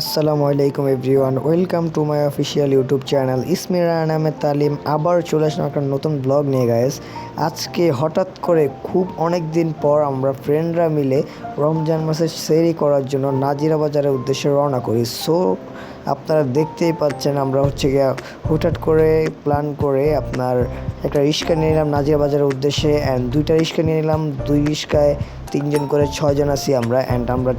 আসসালামু আলাইকুম everyone, welcome to my official YouTube channel Ismira নামের তালিম। আবার চলে আসলাম একটা নতুন ব্লগ নিয়ে গাইস আজকে হঠাৎ করে খুব অনেক দিন পর আমরা ফ্রেন্ডরা মিলে রমজান মাসের সেরি করার জন্য নাজিরা বাজারের উদ্দেশ্যে রওনা করি। সো আপনারা দেখতেই পাচ্ছেন আমরা হচ্ছে গিয়ে হুটহাট করে প্ল্যান করে আপনার একটা রিক্সা নিয়ে নিলাম নাজিরা বাজারের উদ্দেশ্যে অ্যান্ড দুইটা রিক্সা নিয়ে নিলাম। দুই রিক্সায় তিনজন করে ছয়জন আছি আমরা অ্যান্ড আমরা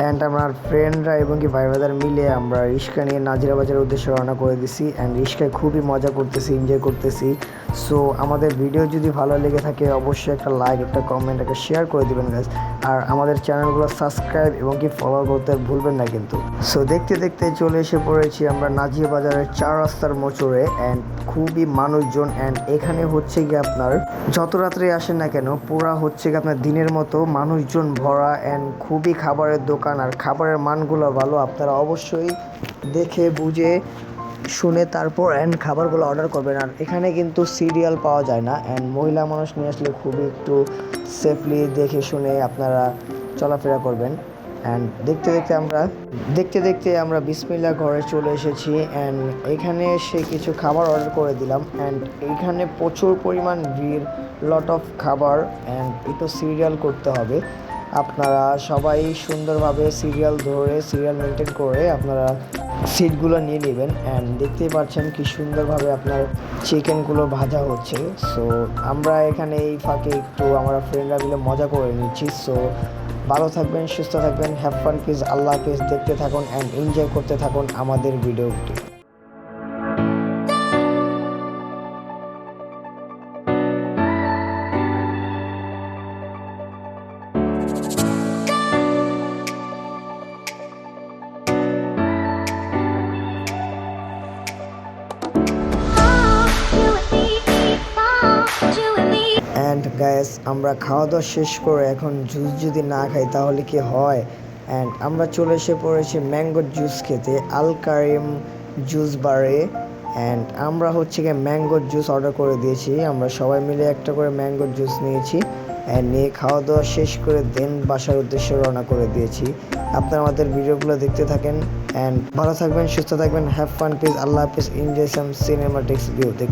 অ্যান্ড আমার ফ্রেন্ডরা এবং কি ভাই ব্রাদার মিলে আমরা রিক্সা নিয়ে নাজিরা বাজারের উদ্দেশ্যে রওনা করে দিছি অ্যান্ড রিক্সায় খুবই মজা করতেছি এনজয় করতেছি। সো আমাদের ভিডিও যদি ভালো লেগে থাকে, অবশ্যই একটা লাইক একটা কমেন্ট একটা শেয়ার করে দিবেন গাছ আর আমাদের চ্যানেলগুলো সাবস্ক্রাইব এবং কি ফলো করতে ভুলবেন না কিন্তু। সো দেখতে দেখতে চলে এসে পড়েছি আমরা নাজিয়া বাজারের চার রাস্তার মোচড়ে অ্যান্ড খুবই মানুষজন অ্যান্ড এখানে হচ্ছে গিয়ে আপনার, যত রাত্রে আসেন না কেন, পুরা হচ্ছে গিয়ে আপনার দিনের মতো মানুষজন ভরা অ্যান্ড খুবই খাবারের দোকান। আর খাবারের মানগুলো ভালো, আপনারা অবশ্যই দেখে, বুঝে, শুনে তারপর অ্যান্ড খাবারগুলো অর্ডার করবেন। আর এখানে কিন্তু সিরিয়াল পাওয়া যায় না অ্যান্ড মহিলা মানুষ নিয়ে আসলে খুবই একটু সেফলি দেখে শুনে আপনারা চলাফেরা করবেন। অ্যান্ড দেখতে দেখতে আমরা, দেখতে দেখতে আমরা বিসমিল্লা ঘরে চলে এসেছি। অ্যান্ড এখানে এসে কিছু খাবার অর্ডার করে দিলাম। অ্যান্ড এখানে প্রচুর পরিমাণ ভিড় লট অফ খাবার। অ্যান্ড একটু সিরিয়াল করতে হবে। আপনারা সবাই সুন্দরভাবে সিরিয়াল ধরে সিরিয়াল মেনটেন করে আপনারা সিটগুলো নিয়ে নেবেন। অ্যান্ড দেখতেই পাচ্ছেন কি সুন্দরভাবে আপনার চিকেনগুলো ভাজা হচ্ছে। সো আমরা এখানে এই ফাঁকে একটু, আমরা ফ্রেন্ডরা মিলে মজা করে নিচ্ছি। সো ভালো থাকবেন, সুস্থ থাকবেন হ্যাভ ফান প্লিজ আল্লাহ হাফিজ, দেখতে থাকুন অ্যান্ড এনজয় করতে থাকুন আমাদের ভিডিওটি অ্যান্ড গ্যাস আমরা খাওয়া দাওয়া শেষ করে এখন জুস যদি না খাই, তাহলে কি হয়? অ্যান্ড আমরা চলে এসে পড়েছি ম্যাঙ্গো জুস খেতে আল কারিম জুস বারে অ্যান্ড আমরা হচ্ছে গিয়ে ম্যাঙ্গো জুস অর্ডার করে দিয়েছি। আমরা সবাই মিলে একটা করে ম্যাঙ্গো জুস নিয়েছি। অ্যান্ড নিয়ে খাওয়া দাওয়া শেষ করে দেন বাসার উদ্দেশ্যে রওনা করে দিয়েছি। আপনারা আমাদের ভিডিওগুলো দেখতে থাকেন। অ্যান্ড ভালো থাকবেন, সুস্থ থাকবেন হ্যাভ ফান প্লিজ আল্লাহ হাফিজ এনজয় সাম সিনেমাটিক্স ভিউ দেখ